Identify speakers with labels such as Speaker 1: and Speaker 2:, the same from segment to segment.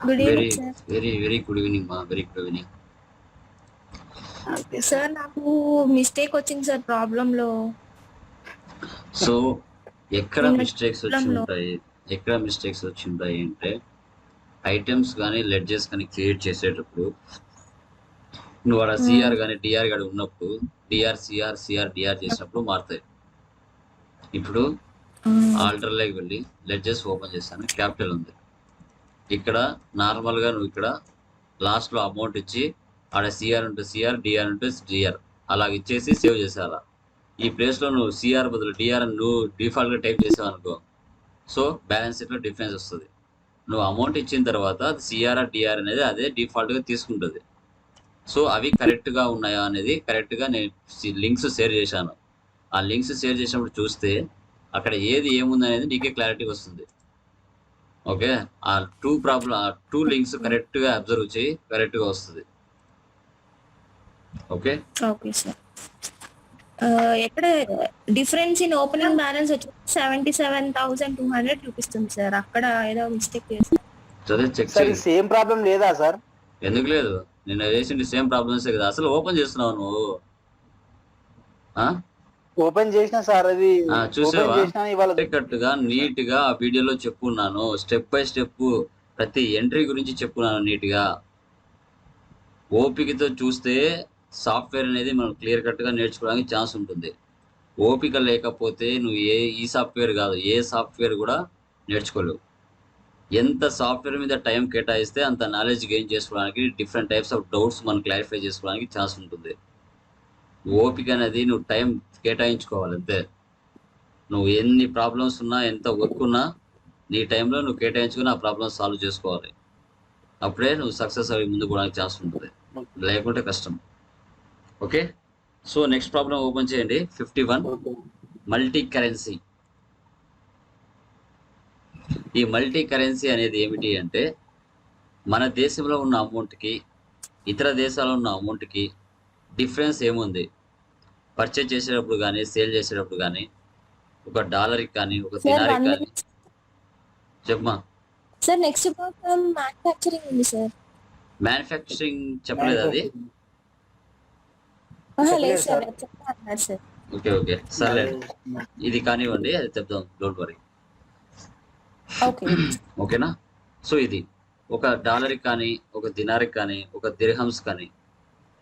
Speaker 1: Good
Speaker 2: very
Speaker 1: evening sir
Speaker 2: very very good evening మా very good evening
Speaker 1: sir నాకు mistake వచ్చింది sir problem లో.
Speaker 2: So ఎక్కడ mistakes వచ్చి
Speaker 1: ప్రాబ్లంలో
Speaker 2: ఉంటాయి? ఎక్కడ మిస్టేక్స్ వచ్చి ఉంటాయి అంటే ఐటమ్స్ కానీ లెడ్జెస్ కానీ క్రియేట్ చేసేటప్పుడు నువ్వు అక్కడ సిఆర్ కానీ డిఆర్ కానీ ఉన్నప్పుడు డిఆర్ సిఆర్ సిఆర్ డిఆర్ చేసినప్పుడు మారుతాయి. ఇప్పుడు ఆల్టర్ లైక్ వెళ్ళి లెడ్జెస్ ఓపెన్ చేస్తాను క్యాపిటల్ ఉంది. ఇక్కడ నార్మల్గా నువ్వు ఇక్కడ లాస్ట్లో అమౌంట్ ఇచ్చి ఆడ సిఆర్ ఉంటే సిఆర్ డిఆర్ ఉంటే డిఆర్ అలాగ ఇచ్చేసి సేవ్ చేసేయాల. ఈ ప్లేస్లో నువ్వు సిఆర్ బదులు డిఆర్ అని నువ్వు డిఫాల్ట్గా టైప్ చేసావు అనుకో సో బ్యాలెన్స్ షీట్లో డిఫరెన్స్ వస్తుంది. నువ్వు అమౌంట్ ఇచ్చిన తర్వాత సిఆర్ డిఆర్ అనేది అదే డిఫాల్ట్గా తీసుకుంటుంది. సో అవి కరెక్ట్గా ఉన్నాయా అనేది కరెక్ట్గా నేను లింక్స్ షేర్ చేశాను. ఆ లింక్స్ షేర్ చేసినప్పుడు చూస్తే అక్కడ ఏది ఏముంది అనేది నీకే క్లారిటీ వస్తుంది. ఓకే? ఆ టూ ప్రాబ్లం ఆ టూ లింక్స్ కరెక్ట్గా అబ్జర్వ్ చేయి కరెక్ట్గా వస్తుంది. ఓకే?
Speaker 1: Okay sir. ఎక్కడ డిఫరెన్స్ ఇన్ ఓపెనింగ్ బ్యాలెన్స్ వచ్చి seventy seven thousand two hundred చూపిస్తుంది సార్. అక్కడ ఏదో మిస్టేక్
Speaker 2: చదివి చెక్
Speaker 3: సార్
Speaker 2: చేయి.
Speaker 3: సేమ్ ప్రాబ్లం లేదా సార్?
Speaker 2: ఎందుకు లేదు? నిన్న చేసింది సేమ్ ప్రాబ్లమ్స్ కదా అసలు ఓపెన్ చేస్తున్నావు నువ్వు. ఆ?
Speaker 3: ఓపెన్ చేసిన సార్ అది
Speaker 2: చూసావా? కరెక్ట్గా నీట్గా ఆ వీడియోలో చెప్పున్నాను. స్టెప్ బై స్టెప్ ప్రతి ఎంట్రీ గురించి చెప్పున్నాను నీట్గా ఓపికతో చూస్తే సాఫ్ట్వేర్ అనేది మనం క్లియర్ కట్గా నేర్చుకోవడానికి ఛాన్స్ ఉంటుంది. ఓపిక లేకపోతే నువ్వు ఏ ఈ సాఫ్ట్వేర్ కాదు ఏ సాఫ్ట్వేర్ కూడా నేర్చుకోలేవు. ఎంత సాఫ్ట్వేర్ మీద టైం కేటాయిస్తే అంత నాలెడ్జ్ గెయిన్ చేసుకోవడానికి డిఫరెంట్ టైప్స్ ఆఫ్ డౌట్స్ మనం క్లారిఫై చేసుకోవడానికి ఛాన్స్ ఉంటుంది. ఓపిక అనేది నువ్వు టైం కేటాయించుకోవాలి అంతే నువ్వు ఎన్ని ప్రాబ్లమ్స్ ఉన్నా ఎంత వర్క్ ఉన్నా నీ టైంలో నువ్వు కేటాయించుకుని ఆ ప్రాబ్లమ్స్ సాల్వ్ చేసుకోవాలి. అప్పుడే నువ్వు సక్సెస్ అవి ముందు కూడా ఛాన్స్ ఉంటుంది. లేకుంటే కష్టం. Okay so next problem open చేయండి. ఫిఫ్టీ వన్ మల్టీ కరెన్సీ ఈ మల్టీ కరెన్సీ అనేది ఏమిటి అంటే మన దేశంలో ఉన్న అమౌంట్కి ఇతర దేశాల్లో ఉన్న అమౌంట్కి డిఫరెన్స్ ఏముంది? పర్చేజ్ చేసేటప్పుడు కానీ సేల్ చేసేటప్పుడు కానీ ఒక డాలర్కి కానీ ఒక
Speaker 1: సార్
Speaker 2: దినార్కి
Speaker 1: వన్
Speaker 2: కానీ చెప్పమా?
Speaker 1: సార్ నెక్స్ట్ ప్రాబ్లం మ్యానుఫ్యాక్చరింగ్ ఉంది సార్
Speaker 2: మ్యానుఫ్యాక్చరింగ్ చెప్పలేదు అది?
Speaker 1: Sir
Speaker 3: sir.
Speaker 1: Sir
Speaker 2: okay okay సర్లే. ఇది కానివ్వండి అది చెప్దాం. డోంట్ వరీ
Speaker 1: ఓకే
Speaker 2: ఓకేనా సో ఇది. ఒక డాలర్కి కానీ ఒక దినార్కి కానీ ఒక దిర్హమ్స్ కానీ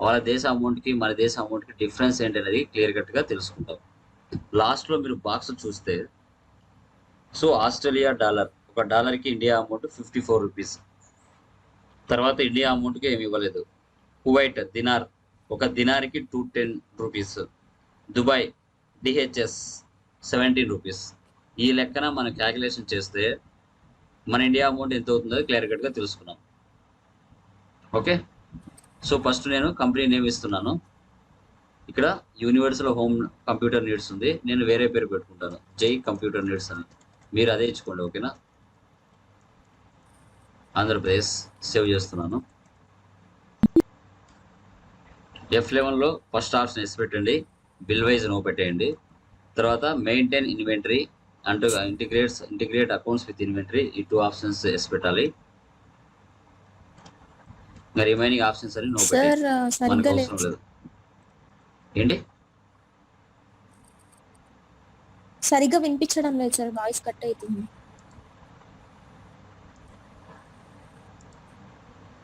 Speaker 2: వాళ్ళ దేశ అమౌంట్కి మన దేశ అమౌంట్కి డిఫరెన్స్ ఏంటి అనేది క్లియర్ కట్గా తెలుసుకుంటాం లాస్ట్లో మీరు బాక్స్ చూస్తే సో ఆస్ట్రేలియా డాలర్ ఒక డాలర్కి India amount fifty four rupees తర్వాత ఇండియా అమౌంట్కి ఏమి ఇవ్వలేదు. కువైట్ దినార్ ఒక దినార్కి two ten rupees Dubai DHS seventeen rupees ఈ లెక్కన మనం క్యాలిక్యులేషన్ చేస్తే మన ఇండియా అమౌంట్ ఎంత అవుతుందో క్లియర్ కట్గా తెలుసుకున్నాం. ఓకే సో ఫస్ట్ నేను కంపెనీ నేమ్ ఇస్తున్నాను. ఇక్కడ యూనివర్సల్ హోమ్ కంప్యూటర్ నీడ్స్ ఉంది. నేను వేరే పేరు పెట్టుకుంటాను. జై కంప్యూటర్ నీడ్స్ అని. మీరు అదే ఇచ్చుకోండి ఓకేనా? ఆంధ్రప్రదేశ్ సేవ్ చేస్తున్నాను. ఎఫ్ లెవెన్లో ఫస్ట్ ఆప్షన్ ఎస్ పెట్టండి. బిల్ వైజ్ నో పెట్టేయండి. తర్వాత మెయింటైన్ ఇన్వెంటరీ అంటూ integrates integrate accounts with inventory ఈ టూ ఆప్షన్స్ ఎస్ పెట్టాలి. రిమైనింగ్ ఆప్షన్స్ అని నో
Speaker 1: సార్ సరిగ్గా లేదు.
Speaker 2: ఏంటి?
Speaker 1: సరిగ్గా వినిపించడం లేదు సార్ వాయిస్ కట్ అవుతుంది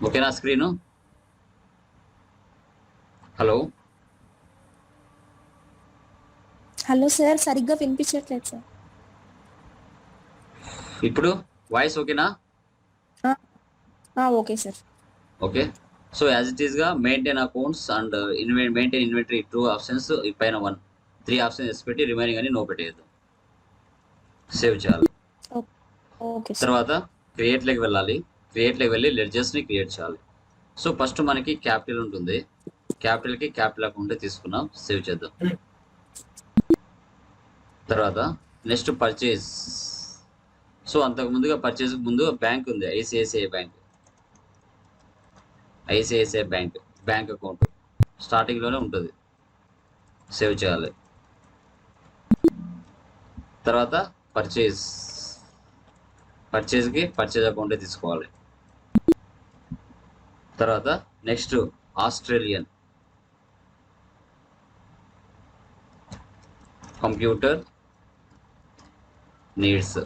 Speaker 2: ఓకేనా స్క్రీను. హలో?
Speaker 1: హలో సార్ సరిగ్గా వినిపించట్లేదు సార్.
Speaker 2: ఇప్పుడు వాయిస్ ఓకేనా?
Speaker 1: Okay sir.
Speaker 2: Okay? So as it ఈస్గా maintain accounts and inven maintain inventory two options పైన వన్ త్రీ ఆప్షన్స్ పెట్టి రిమైనింగ్ అని నో పెట్టేయద్దు. సేవ్ చేయాలి. తర్వాత క్రియేట్లోకి వెళ్ళాలి. క్రియేట్లోకి వెళ్ళి లెడ్జెస్ని క్రియేట్ చేయాలి. సో ఫస్ట్ మనకి క్యాపిటల్ ఉంటుంది. క్యాపిటల్కి క్యాపిటల్ అకౌంట్ తీసుకున్నాం. సేవ్ చేద్దాం. తర్వాత నెక్స్ట్ పర్చేజ్ సో అంతకు ముందుగా పర్చేజ్ ముందు బ్యాంక్ ఉంది. ICICI bank ICICI bank bank account స్టార్టింగ్లోనే ఉంటుంది. సేవ్ చేయాలి. తర్వాత పర్చేజ్ పర్చేజ్కి పర్చేజ్ అకౌంటే తీసుకోవాలి. తర్వాత next Australian. Computer needs.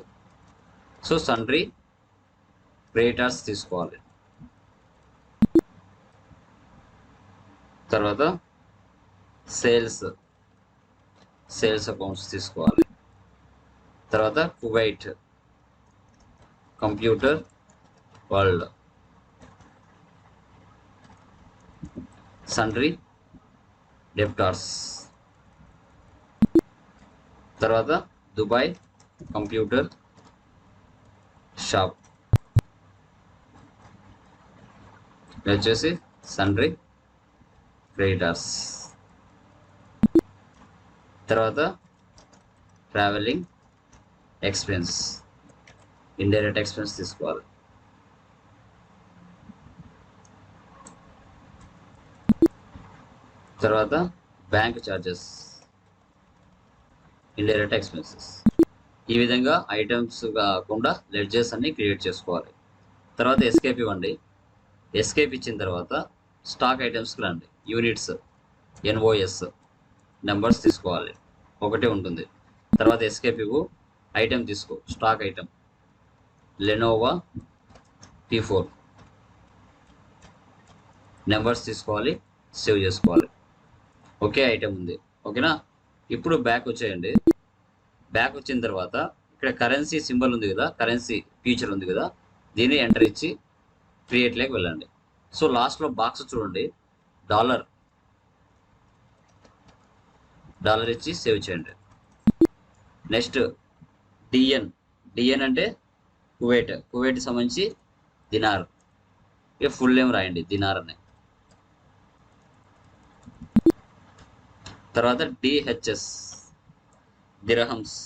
Speaker 2: So sundry creators తీసుకోవాలి. తర్వాత సేల్స్ సేల్స్ అకౌంట్స్ తీసుకోవాలి. తర్వాత Kuwait computer world. Sundry debtors. తర్వాత దుబాయ్ కంప్యూటర్ షాప్. ఇది వచ్చేసి సండ్రీ క్రెడిటర్స్ తర్వాత ట్రావెలింగ్ ఎక్స్పెన్స్ ఇండైరెక్ట్ ఎక్స్పెన్స్ తీసుకోవాలి. తర్వాత బ్యాంక్ ఛార్జెస్ ఇండైరెక్ట్ ఎక్స్పెన్సెస్ ఈ విధంగా ఐటమ్స్ కాకుండా లెడ్జెస్ అన్ని క్రియేట్ చేసుకోవాలి. తర్వాత ఎస్కేప్ ఇవ్వండి. ఎస్కేప్ ఇచ్చిన తర్వాత స్టాక్ ఐటమ్స్కి రండి. యూనిట్స్ ఎన్ఓఎస్ నెంబర్స్ తీసుకోవాలి. ఒకటే ఉంటుంది. తర్వాత ఎస్కేప్ ఇవ్వు. ఐటెం తీసుకో. Stock item. Lenovo T four. Numbers తీసుకోవాలి. సేవ్ చేసుకోవాలి. ఒకే ఐటెం ఉంది. ఓకేనా? ఇప్పుడు బ్యాక్ వచ్చేయండి. బ్యాక్ వచ్చిన తర్వాత ఇక్కడ కరెన్సీ సింబల్ ఉంది కదా కరెన్సీ ఫీచర్ ఉంది కదా దీన్ని ఎంటర్ ఇచ్చి క్రియేట్లోకి వెళ్ళండి. సో లాస్ట్లో బాక్స్ చూడండి. డాలర్. డాలర్ ఇచ్చి సేవ్ చేయండి. Next DN. డిఎన్ అంటే కువైట్. కువైట్ సంబంధించి దినార్. ఇక ఫుల్ నేమ్ రాయండి దినార్ అని. తర్వాత డిహెచ్ఎస్ దిరహమ్స్.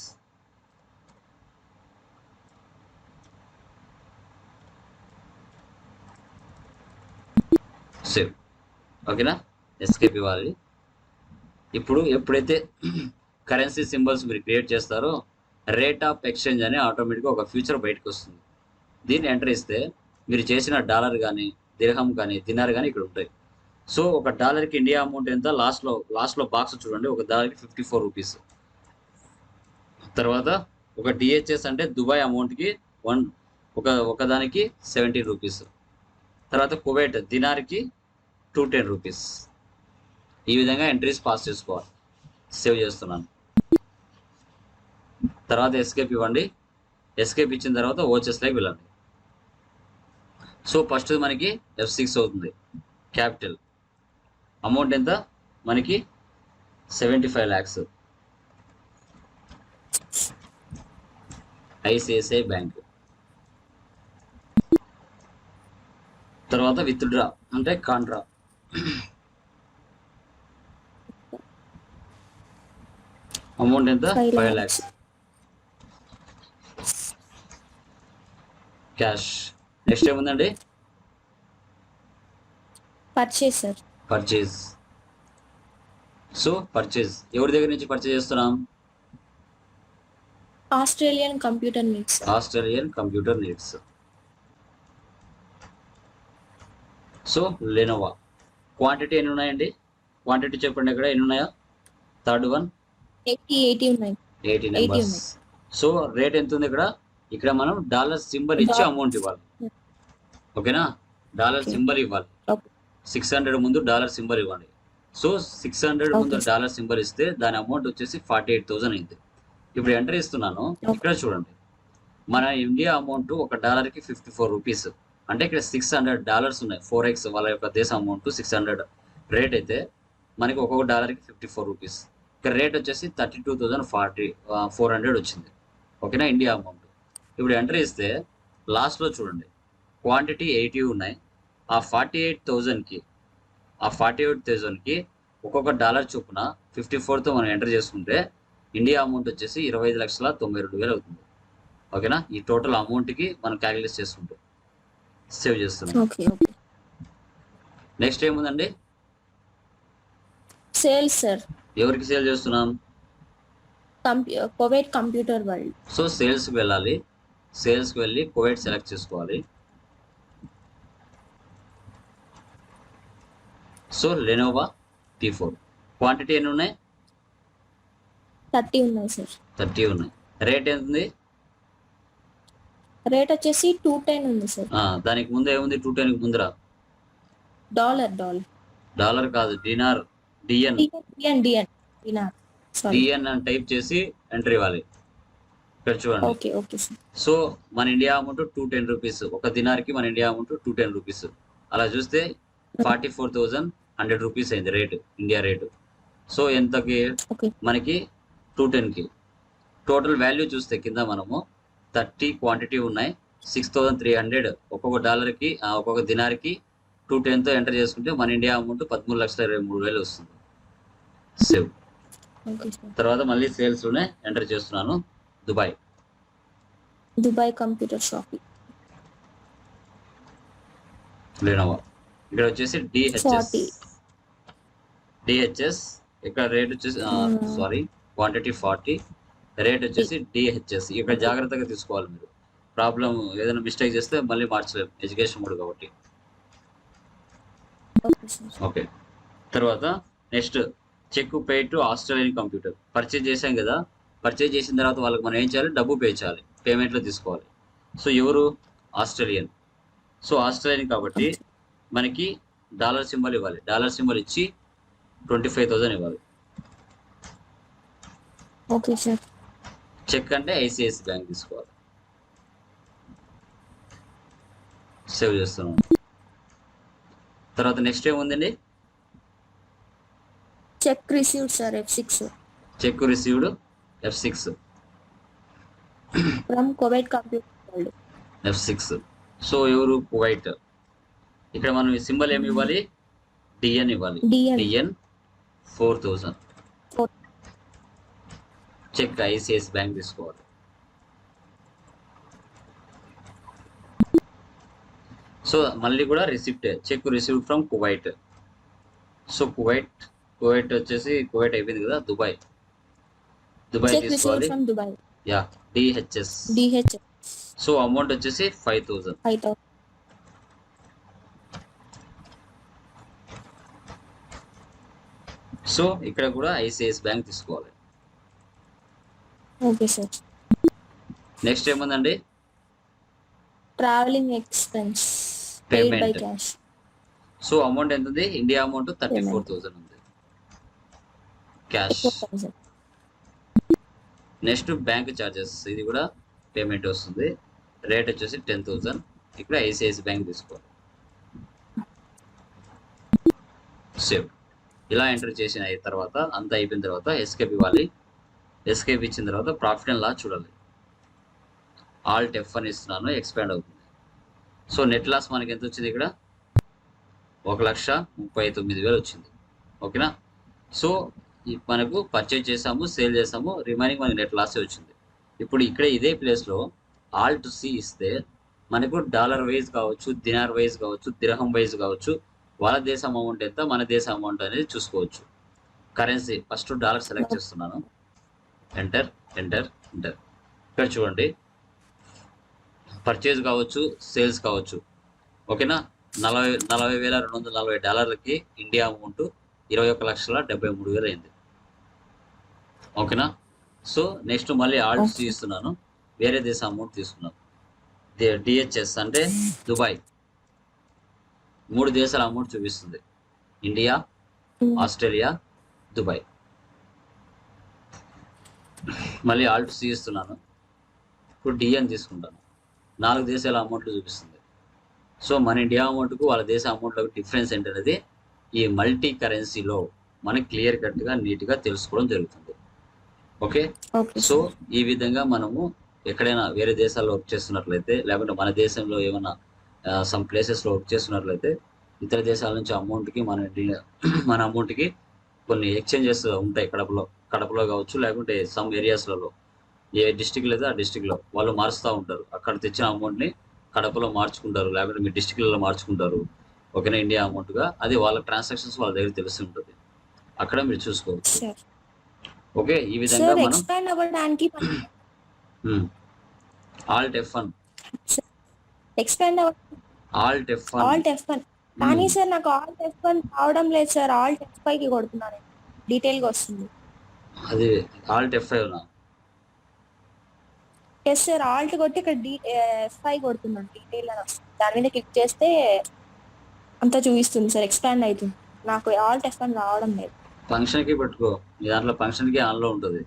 Speaker 2: సేవ్. ఓకేనా? ఎస్కేప్ ఇవ్వాలి ఇప్పుడు ఎప్పుడైతే కరెన్సీ సింబల్స్ మీరు క్రియేట్ చేస్తారో రేట్ ఆఫ్ ఎక్స్చేంజ్ అని ఆటోమేటిక్గా ఒక ఫ్యూచర్ బయటకు వస్తుంది. దీన్ని ఎంటర్ ఇస్తే మీరు చేసిన డాలర్ కానీ దిరహం కానీ దినార్ కానీ ఇక్కడ ఉంటాయి. సో ఒక డాలర్కి ఇండియా అమౌంట్ ఎంత? లాస్ట్లో లాస్ట్లో బాక్స్ చూడండి. ఒక డాలర్కి ఫిఫ్టీ ఫోర్ రూపీస్ తర్వాత ఒక డిహెచ్ఎస్ అంటే దుబాయ్ అమౌంట్కి వన్ ఒక ఒకదానికి సెవెంటీన్ రూపీస్ తర్వాత కువైట్ దినార్కి టూ టెన్ రూపీస్. ఈ విధంగా ఎంట్రీస్ పాస్ చేసుకోవాలి. సేవ్ చేస్తున్నాను. తర్వాత ఎస్కేప్ ఇవ్వండి. ఎస్కేప్ ఇచ్చిన తర్వాత ఓచెస్లోకి వెళ్ళండి. సో ఫస్ట్ మనకి ఎఫ్ సిక్స్ అవుతుంది. క్యాపిటల్ అమౌంట్ ఎంత? మనకి seventy five lakhs ICICI bank తర్వాత విత్డ్రా అంటే కాంట్రా అమౌంట్ ఎంత? ఫైవ్. ల్యాక్స్ క్యాష్ నెక్స్ట్ ఏముందండి
Speaker 1: purchase sir
Speaker 2: purchase so purchase ఎవరి దగ్గర నుంచి పర్చేజ్ చేస్తున్నాం?
Speaker 1: Australian computer needs
Speaker 2: Australian computer needs so Lenovo quantity ఎన్ని ఉన్నాయండి క్వాంటిటీ చెప్పండి ఇక్కడ ఎన్ని ఉన్నాయా థర్డ్ వన్
Speaker 1: ఎయిటీ ఎయిటీ ఉన్నాయి.
Speaker 2: ఎయిటీ
Speaker 1: 80
Speaker 2: నెంబర్స్
Speaker 1: ఉన్నాయి.
Speaker 2: సో రేట్ ఎంత ఉంది ఇక్కడ? ఇక్కడ మనం డాలర్ సింబల్ ఇచ్చి. అమౌంట్ ఇవ్వాలి. ఓకేనా డాలర్. సింబల్ ఇవ్వాలి. సిక్స్ హండ్రెడ్ ముందు డాలర్ సింబల్ ఇవ్వండి. సో సిక్స్ హండ్రెడ్ ముందు. డాలర్ సింబల్ ఇస్తే దాని అమౌంట్ వచ్చేసి ఫార్టీ ఎయిట్ థౌసండ్ అయింది. ఇప్పుడు ఎంటర్ ఇస్తున్నాను. ఇక్కడ చూడండి. మన ఇండియా అమౌంట్ ఒక డాలర్కి ఫిఫ్టీ ఫోర్ రూపీస్ అంటే ఇక్కడ సిక్స్ హండ్రెడ్ డాలర్స్ ఉన్నాయి. ఫోర్ ఎక్స్ వాళ్ళ యొక్క దేశ అమౌంట్ సిక్స్ హండ్రెడ్ రేట్ అయితే మనకి ఒక్కొక్క డాలర్కి ఫిఫ్టీ ఫోర్ రూపీస్ ఇక్కడ రేట్ వచ్చేసి thirty two thousand forty four hundred వచ్చింది. ఓకేనా? ఇండియా అమౌంట్ ఇప్పుడు ఎంటర్ ఇస్తే లాస్ట్లో చూడండి. క్వాంటిటీ ఎయిటీ ఉన్నాయి. ఆ ఫార్టీ ఎయిట్ థౌజండ్కి ఆ ఫార్టీ ఎయిట్ థౌజండ్కి ఒక్కొక్క డాలర్ చొప్పున ఫిఫ్టీ ఫోర్తో మనం ఎంటర్ చేసుకుంటే ఇండియా అమౌంట్ వచ్చేసి ఇరవై ఐదు లక్షల తొంభై రెండు వేలు అవుతుంది. ఓకేనా? ఈ టోటల్ అమౌంట్కి మనం క్యాలిక్యులేట్ చేసుకుంటాం. సేవ్ చేస్తున్నాం.
Speaker 1: Okay okay.
Speaker 2: నెక్స్ట్ ఏముందండి
Speaker 1: సేల్స్ సార్
Speaker 2: ఎవరికి సేల్ చేస్తున్నాం?
Speaker 1: కోవైట్ కంప్యూటర్ వరల్డ్
Speaker 2: సో సేల్స్కి వెళ్ళాలి. సేల్స్కి వెళ్ళి కోవైట్ సెలెక్ట్ చేసుకోవాలి. So Lenovo T four quantity ఎన్ని ఉన్నాయి?
Speaker 1: థర్టీ ఉన్నాయి సార్
Speaker 2: థర్టీ ఉన్నాయి. రేట్ ఎంత ఉంది
Speaker 1: రేట్ వచ్చేసి టూ టెన్ ఉంది సార్.
Speaker 2: ఆ, దానికి ముందు ఏముంది? టూ టెన్కి ముందర?
Speaker 1: Dollar dollar.
Speaker 2: డాలర్ కాదు dinar DN.
Speaker 1: DN DN dinar. Sorry.
Speaker 2: DN అని టైప్ చేసి ఎంటర్ ఇవ్వాలి. ఇక్కడ చూడండి
Speaker 1: ఓకే ఓకే సార్.
Speaker 2: సో మన India amount two ten rupees. ఒక దినార్కి మన India amount two ten rupees. అలా చూస్తే forty four thousand hundred rupees అయింది రేటు ఇండియా రేటు. సో ఎంతకి? మనకి టూ టెన్కి. టోటల్ వాల్యూ చూస్తే కింద మనము థర్టీ క్వాంటిటీ ఉన్నాయి. సిక్స్ థౌజండ్ త్రీ హండ్రెడ్ ఒక్కొక్క డాలర్కి ఒక్కొక్క దినార్కి టూ టెన్తో ఎంటర్ చేసుకుంటే మన ఇండియా అమౌంట్ పదమూడు లక్షల ఇరవై మూడు వేలు వస్తుంది. సేవ్ తర్వాత మళ్ళీ సేల్స్లోనే ఎంటర్ చేస్తున్నాను. Dubai.
Speaker 1: Dubai computer shopping
Speaker 2: Lenovo ఇక్కడ వచ్చేసి డిహెచ్ఎస్. డిహెచ్ఎస్ ఇక్కడ రేట్ వచ్చేసి. సారీ క్వాంటిటీ ఫార్టీ రేట్ వచ్చేసి డిహెచ్ఎస్ ఇక్కడ జాగ్రత్తగా తీసుకోవాలి మీరు. ప్రాబ్లం ఏదైనా మిస్టేక్ చేస్తే మళ్ళీ మార్చలేము ఎడ్యుకేషన్ మోడ్ కాబట్టి.
Speaker 1: ఓకే
Speaker 2: తర్వాత next cheque pay to Australian computer purchase చేసాం కదా. పర్చేజ్ చేసిన తర్వాత వాళ్ళకి మనం ఏం చేయాలి? డబ్బు పే చేయాలి. పేమెంట్లో తీసుకోవాలి. సో ఎవరు? ఆస్ట్రేలియన్ సో ఆస్ట్రేలియన్ కాబట్టి మనకి డాలర్ సింబల్ ఇవ్వాలి. డాలర్ సింబల్ ఇచ్చి ట్వంటీ ఫైవ్ థౌసండ్ ఇవ్వాలి.
Speaker 1: ఓకే సార్
Speaker 2: చెక్ అంటే ఐసిఐసి బ్యాంక్ తీసుకోవాలి. సేవ్ చేస్తున్నాం తర్వాత నెక్స్ట్ ఏముందండి?
Speaker 1: Cheque received sir F six.
Speaker 2: Cheque received F six.
Speaker 1: From Kuwait computer
Speaker 2: F six. So ఎవరు? కువైట్. ఇక్కడ మనం సింబల్ ఏమి ఇవ్వాలి? డిఎన్ ఇవ్వాలి.
Speaker 1: DN.
Speaker 2: Four thousand
Speaker 1: Four.
Speaker 2: Cheque ICICI bank తీసుకోవాలి. సో మళ్ళీ కూడా receipt cheque receive from Kuwait. So Kuwait Kuwait వచ్చేసి కువైట్ అయిపోయింది కదా దుబాయ్. దుబాయ్
Speaker 1: రిసీవ్డ్
Speaker 2: తీసుకోవాలి. Yeah DHS
Speaker 1: DH
Speaker 2: so amount వచ్చేసి ఫైవ్
Speaker 1: థౌసండ్.
Speaker 2: సో ఇక్కడ కూడా ఐసిఐసి బ్యాంక్ తీసుకోవాలి.
Speaker 1: Okay sir.
Speaker 2: నెక్స్ట్ ఏముందండి?
Speaker 1: Travelling expense paid by. Cash.
Speaker 2: So amount ఎంత ఉంది India amount thirty four thousand ఉంది. క్యాష్. Next bank charges. ఇది కూడా పేమెంట్ వస్తుంది. రేట్ వచ్చేసి టెన్ థౌసండ్. ఇక్కడ ఐసిఐసి బ్యాంక్ తీసుకోవాలి. సేవ్. ఇలా ఎంటర్ చేసిన తర్వాత అంతా అయిపోయిన తర్వాత ఎస్కేప్ ఇవ్వాలి ఎస్కేప్ ఇచ్చిన తర్వాత ప్రాఫిట్ అండ్ లాస్ చూడాలి. ఆల్ట్ ఎఫ్ అని ఇస్తున్నాను ఎక్స్పాండ్ అవుతుంది. సో నెట్ లాస్ మనకి ఎంత వచ్చింది ఇక్కడ? ఒక లక్ష ముప్పై తొమ్మిది వేలు వచ్చింది. ఓకేనా సో మనకు పర్చేజ్ చేసాము సేల్ చేసాము రిమైనింగ్ మనకి నెట్ లాసే వచ్చింది. ఇప్పుడు ఇక్కడ ఇదే ప్లేస్లో ఆల్ట్ సి ఇస్తే మనకు డాలర్ వైజ్ కావచ్చు దినార్ వైజ్ కావచ్చు దిరహం వైజ్ కావచ్చు వాళ్ళ దేశం అమౌంట్ ఎంత మన దేశం అమౌంట్ అనేది చూసుకోవచ్చు. కరెన్సీ ఫస్ట్ డాలర్ సెలెక్ట్ చేస్తున్నాను. ఎంటర్ ఎంటర్ ఎంటర్ ఇక్కడ చూడండి. పర్చేజ్ కావచ్చు సేల్స్ కావచ్చు. ఓకేనా? నలభై నలభై వేల రెండు వందల నలభై డాలర్లకి ఇండియా అమౌంట్ ఇరవై ఒక లక్షల డెబ్బై మూడు వేలు అయింది. ఓకేనా? సో నెక్స్ట్ మళ్ళీ
Speaker 1: Okay.
Speaker 2: ఇస్తున్నాను వేరే దేశం అమౌంట్ తీసుకున్నాను. డిహెచ్ఎస్ అంటే దుబాయ్. మూడు దేశాల అమౌంట్ చూపిస్తుంది. India Australia Dubai. మళ్ళీ ఆల్ట్ సి ఇస్తున్నాను ఇప్పుడు డిఎన్ తీసుకుంటాను. నాలుగు దేశాల అమౌంట్లు చూపిస్తుంది. సో మన ఇండియా అమౌంట్కు వాళ్ళ దేశ అమౌంట్లకు డిఫరెన్స్ ఏంటనేది ఈ మల్టీ కరెన్సీలో మనకి క్లియర్ కట్గా నీట్గా తెలుసుకోవడం జరుగుతుంది. ఓకే? సో ఈ విధంగా మనము ఎక్కడైనా వేరే దేశాల్లో వర్క్ చేస్తున్నట్లయితే లేకుంటే మన దేశంలో ఏమైనా సమ్ ప్లేసెస్లో వర్క్ చేస్తున్నట్లయితే ఇతర దేశాల నుంచి అమౌంట్కి మన మన అమౌంట్కి కొన్ని ఎక్స్చేంజెస్ ఉంటాయి కడపలో కడపలో కావచ్చు లేకుంటే సమ్ ఏరియాస్లలో ఏ డిస్టిక్ లేదా ఆ డిస్టిక్లో వాళ్ళు మారుస్తూ ఉంటారు. అక్కడ తెచ్చిన అమౌంట్ని కడపలో మార్చుకుంటారు లేకుంటే మీ డిస్టిక్లలో మార్చుకుంటారు. ఓకేనా ఇండియా అమౌంట్గా అది వాళ్ళ ట్రాన్సాక్షన్స్ వాళ్ళ దగ్గర తెలిసి ఉంటుంది. అక్కడ మీరు చూసుకోవచ్చు. ఓకే ఈ విధంగా మనం
Speaker 1: అవ్వడానికి
Speaker 2: ఆల్ట్ ఎఫ్ వన్
Speaker 1: ఎక్స్పాండ్ అవ్వ
Speaker 2: Alt F one
Speaker 1: Alt F one కానీ సార్ నాకు ఆల్ ఎఫ్ వన్ రావడం లేదు సార్. ఆల్ ఎఫ్ ఫైవ్కి కొడుతున్నాను డీటెయిల్గా వస్తుంది.
Speaker 2: అది ఆల్ట్ ఎఫ్ ఫైవ్ నా?
Speaker 1: Yes sir. ఆల్ట్ కొట్టి ఇక్కడ డి ఎఫ్ ఫైవ్ కొడుతున్నాను. డీటెయిల్ అని వస్తుంది. దాని మీద క్లిక్ చేస్తే అంతా చూపిస్తుంది సార్. ఎక్స్పాండ్ అవుతుంది. నాకు ఆల్ట్ ఎఫ్ వన్ రావడం లేదు.
Speaker 2: ఫంక్షన్కి పెట్టుకో. నీ దాంట్లో ఫంక్షన్కి ఆన్లో ఉంటుంది